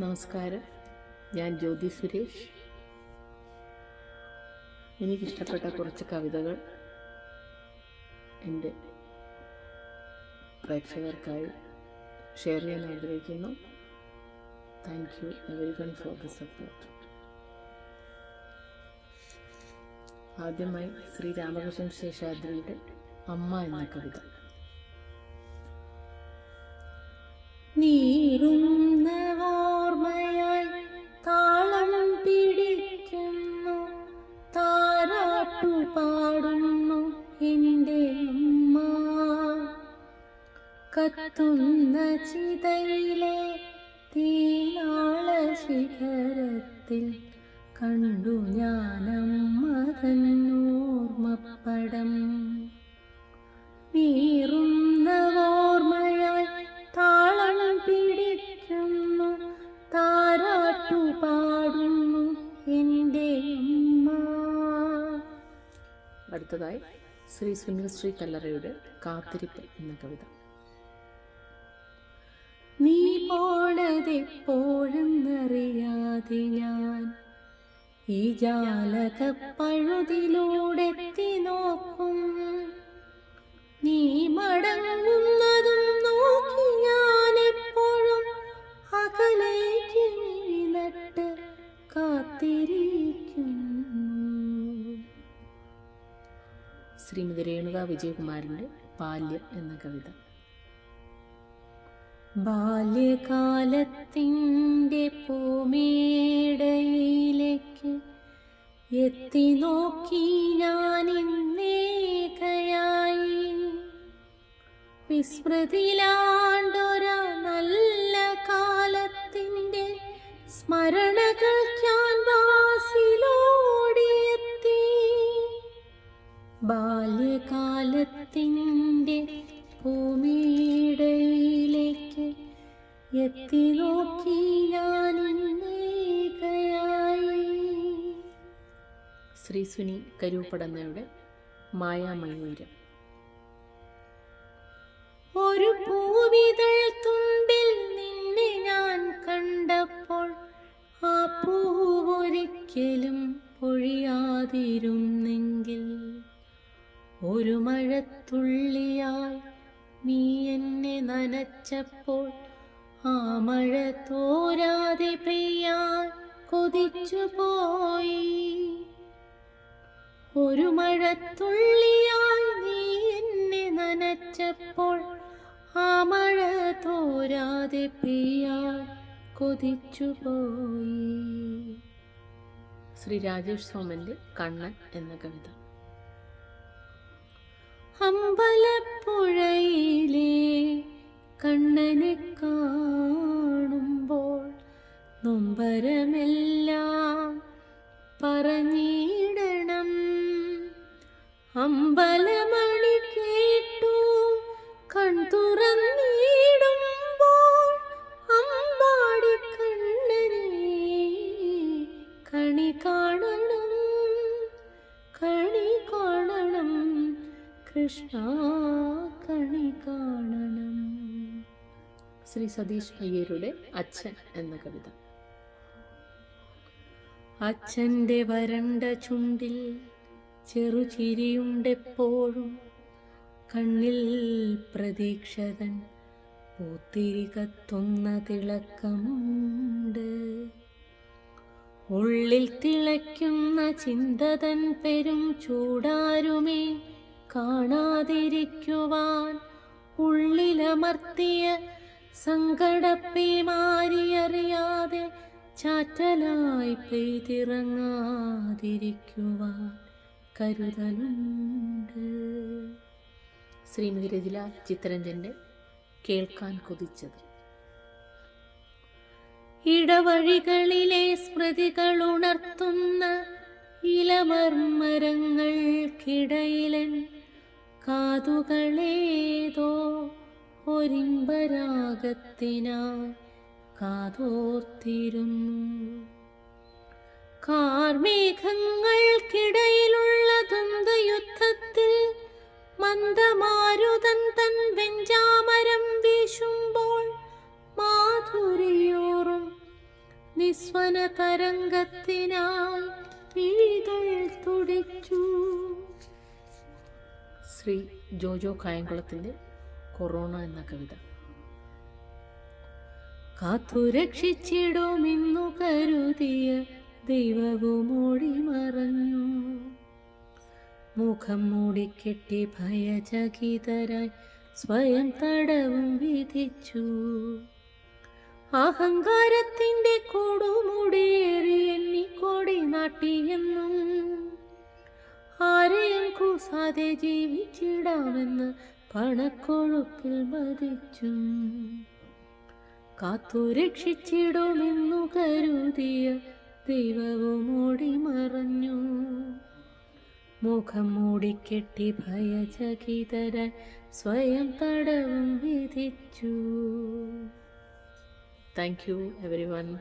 നമസ്കാരം. ഞാൻ ജ്യോതി സുരേഷ്. എനിക്കിഷ്ടപ്പെട്ട കുറച്ച് കവിതകൾ എന്റെ പ്രേക്ഷകർക്കായി ഷെയർ ചെയ്യാൻ ആഗ്രഹിക്കുന്നു. Thank you everyone for the support ആദ്യമായി ശ്രീ രാമകൃഷ്ണൻ ശേഷാദ്രിയുടെ അമ്മ എന്ന കവിത. നീറുന്ന ഓർമ്മയായി താളം പിടിക്കുന്നു താരാട്ടു പാടുന്നു എന്റെ അമ്മ. കത്തുന്ന ചിതയിലെ തീനാള ശിഖരത്തിൽ കണ്ടു ഞാനമ്മ തന്നോർമ്മപ്പടം. അടുത്തതായി ശ്രീ സുനിൽ ശ്രീ കല്ലറയുടെ കാത്തിരിപ്പ് എന്ന കവിത. നീ പോണതെപ്പോഴെന്നറിയാതെ ഞാൻ ഈ ജാലക പഴുതിലൂടെത്തി നോക്കും. നീ മടങ്ങുന്നതും നോക്കി ഞാൻ എപ്പോഴും അകലേക്ക് നട്ട് കാത്തിരിക്കുന്നു ശ്രീമതി രേണുക വിജയകുമാരന്റെ ബാല്യം എന്ന കവിത. ബാല്യകാലത്തിന്റെ പൂമേടയിലേക്ക് എത്തി നോക്കി ഞാൻ ഇന്നേകയായി വിസ്മൃതിയിലാണ്ടൊരു നല്ല കാലത്തിന്റെ സ്മരണകൾ ബാല്യകാലത്തിന്റെ ഭൂമിയിടയിലേക്ക് എത്തി നോക്കി ഞാൻ ശ്രീ സുനി കരൂപ്പടന്നയുടെ മായാമയൂരം. മഴത്തുള്ളിയായി നീ എന്നെ നനച്ചപ്പോൾ ആ മഴ തോരാതെ പെയ്യാൻ കൊതിച്ചു പോയി ഒരു മഴത്തുള്ളിയായി നീ എന്നെ നനച്ചപ്പോൾ ആ മഴ തോരാതെ പെയ്യാൻ കൊതിച്ചു പോയി ശ്രീ രാജേഷ് സോമന്റെ കണ്ണൻ എന്ന കവിത. അമ്പലപ്പുഴയിലെ കണ്ണനെ കാണുമ്പോൾ നൊമ്പരമെല്ലാം പറഞ്ഞിടണം. അമ്പലമണി കൃഷ്ണ കണി കാണണം. ശ്രീ സതീഷ് അയ്യരുടെ അച്ഛൻ എന്ന കവിത. അച്ഛന്റെ വരണ്ട ചുണ്ടിൽ ചെറുചിരിയുണ്ടെപ്പോഴും കണ്ണിൽ പ്രതീക്ഷതൻ പൂത്തിരി കത്തുന്ന തിളക്കമുണ്ട്. ഉള്ളിൽ തിളയ്ക്കുന്ന ചിന്തതൻ പെരും ചൂടാരുമേ കാണാതിരിക്കുവാൻ ഉള്ളിലമർത്തിയ സങ്കടപ്പേമാരിയറിയാതെ ചാറ്റലായി പെയ്തിറങ്ങാതിരിക്കുവാൻ കരുതലുണ്ട്. ശ്രീമതി രജില ചിത്തരഞ്ജന്റെ കേൾക്കാൻ കൊതിച്ചത്. ഇടവഴികളിലെ സ്മൃതികൾ ഉണർത്തുന്ന ഇലമർമരങ്ങൾക്കിടയിലൻ കാതുകളേതോ ഒരിമ്പരാഗത്തിനായി കാതോർത്തിരുന്നു. കാർമേഘങ്ങൾക്കിടയിലുള്ള ദ്വന്ദ്വയുദ്ധത്തിൽ മന്ദമാരുതൻ തൻ വെഞ്ചാമരം വീശുമ്പോൾ മാധുരിയോറും നിസ്വന തരംഗത്തിനായി വീതൾ തുടിച്ചു. ശ്രീ ജോജോ കായംകുളത്തിന്റെ കൊറോണ എന്ന കവിത. കാത്തുരക്ഷിച്ചിടുമെന്നു കരുതിയ ദൈവവും ഓടി മറഞ്ഞു മുഖം മൂടിക്കെട്ടി ഭയചകിതരായി സ്വയം തടവും വിധിച്ചു. അഹങ്കാരത്തിന്റെ കൊടുമുടിയേറി എണ്ണിക്കോടി നാട്ടിയെന്നും ആരെയും കൂസാതെ ജീവിച്ചിടാമെന്ന് പണക്കൊഴുപ്പിൽ മതിച്ചു കാത്തു രക്ഷിച്ചിടുമെന്നു കരുതിയ ദൈവവും ഓടി മറഞ്ഞു. മുഖം മൂടിക്കെട്ടി ഭയചകിതര സ്വയം തടവും വിധിച്ചു. Thank you every one